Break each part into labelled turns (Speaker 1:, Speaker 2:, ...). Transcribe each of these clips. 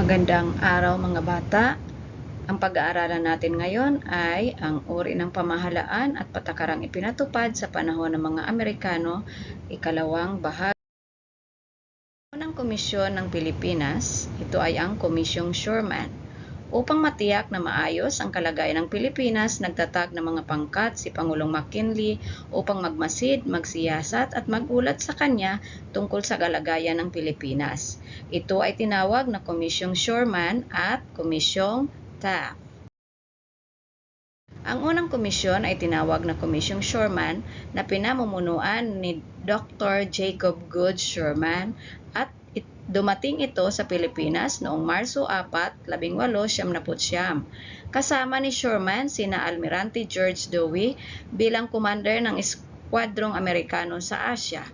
Speaker 1: Magandang araw mga bata. Ang pag-aaralan natin ngayon ay ang uri ng pamahalaan at patakarang ipinatupad sa panahon ng mga Amerikano, ikalawang bahagi. Unang komisyon ng Pilipinas, ito ay ang Komisyong Sherman. Upang matiyak na maayos ang kalagayan ng Pilipinas, nagtatag ng mga pangkat si Pangulong McKinley upang magmasid, magsiyasat at magulat sa kanya tungkol sa kalagayan ng Pilipinas. Ito ay tinawag na Komisyong Sherman at Komisyong Taft. Ang unang komisyon ay tinawag na Komisyong Sherman na pinamumunuan ni Dr. Jacob Good Sherman at dumating ito sa Pilipinas noong Marso 4, 1879. Kasama ni Sherman sina Almirante George Dewey bilang commander ng Eskwadrong Amerikano sa Asya,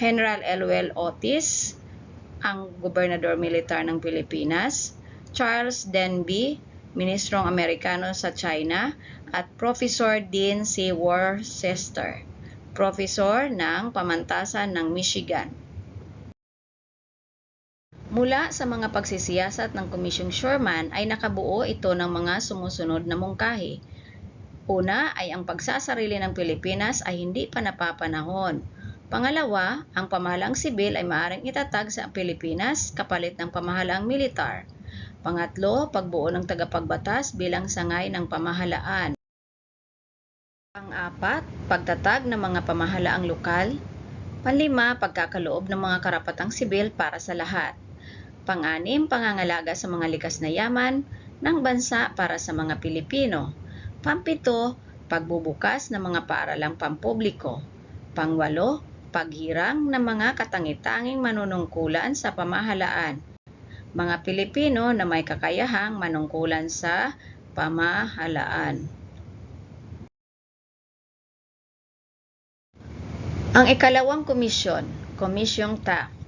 Speaker 1: General Elwell Otis, ang gobernador militar ng Pilipinas, Charles Denby, ministrong Amerikano sa China, at Professor Dean C. Worcester, professor ng pamantasan ng Michigan. Mula sa mga pagsisiyasat ng Komisyong Sherman ay nakabuo ito ng mga sumusunod na mungkahi. Una ay ang pagsasarili ng Pilipinas ay hindi pa napapanahon. Pangalawa, ang pamahalang sibil ay maaaring itatag sa Pilipinas kapalit ng pamahalaang militar. Pangatlo, pagbuo ng tagapagbatas bilang sangay ng pamahalaan. Pang-apat, pagtatag ng mga pamahalaang lokal. Panlima, pagkakaloob ng mga karapatang sibil para sa lahat. Pang-anim, pangangalaga sa mga likas na yaman ng bansa para sa mga Pilipino. Pampito, pagbubukas ng mga paaralang pampubliko. Pangwalo, paghirang ng mga katangi-tanging manunungkulan sa pamahalaan. Mga Pilipino na may kakayahang manungkulan sa pamahalaan. Ang ikalawang komisyon, Komisyong Taft.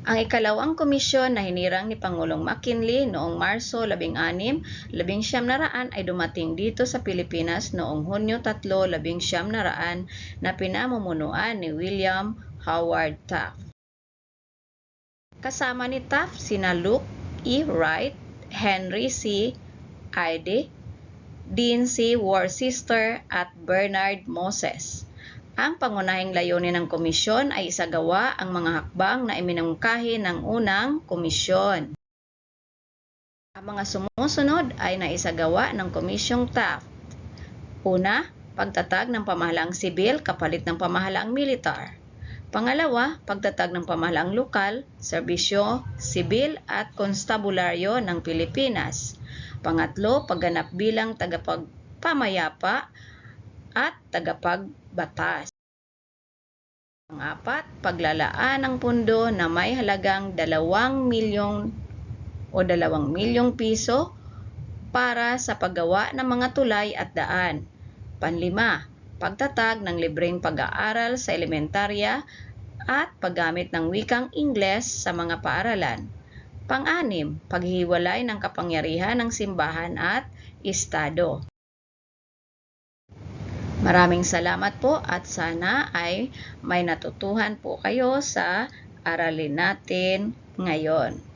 Speaker 1: Ang ikalawang komisyon na hinirang ni Pangulong McKinley noong Marso 16, 1900 ay dumating dito sa Pilipinas noong Hunyo 3, 1900 na pinamumunuan ni William Howard Taft. Kasama ni Taft sina Luke E. Wright, Henry C. Ide, Dean C. Worcester at Bernard Moses. Ang pangunahing layunin ng komisyon ay isagawa ang mga hakbang na iminungkahi ng unang komisyon. Ang mga sumusunod ay naisagawa ng Komisyong Taft. Una, pagtatag ng pamahalaang sibil kapalit ng pamahalaang militar. Pangalawa, pagtatag ng pamahalaang lokal, serbisyo, sibil at konstabularyo ng Pilipinas. Pangatlo, pagganap bilang tagapagpamayapa at tagapagbatas. Pang-apat, paglalaan ng pundo na may halagang 2 milyong o 2 milyong piso para sa paggawa ng mga tulay at daan. Panlima, pagtatag ng libreng pag-aaral sa elementarya at paggamit ng wikang Ingles sa mga paaralan. Pang-anim, paghihiwalay ng kapangyarihan ng simbahan at estado. Maraming salamat po at sana ay may natutuhan po kayo sa aralin natin ngayon.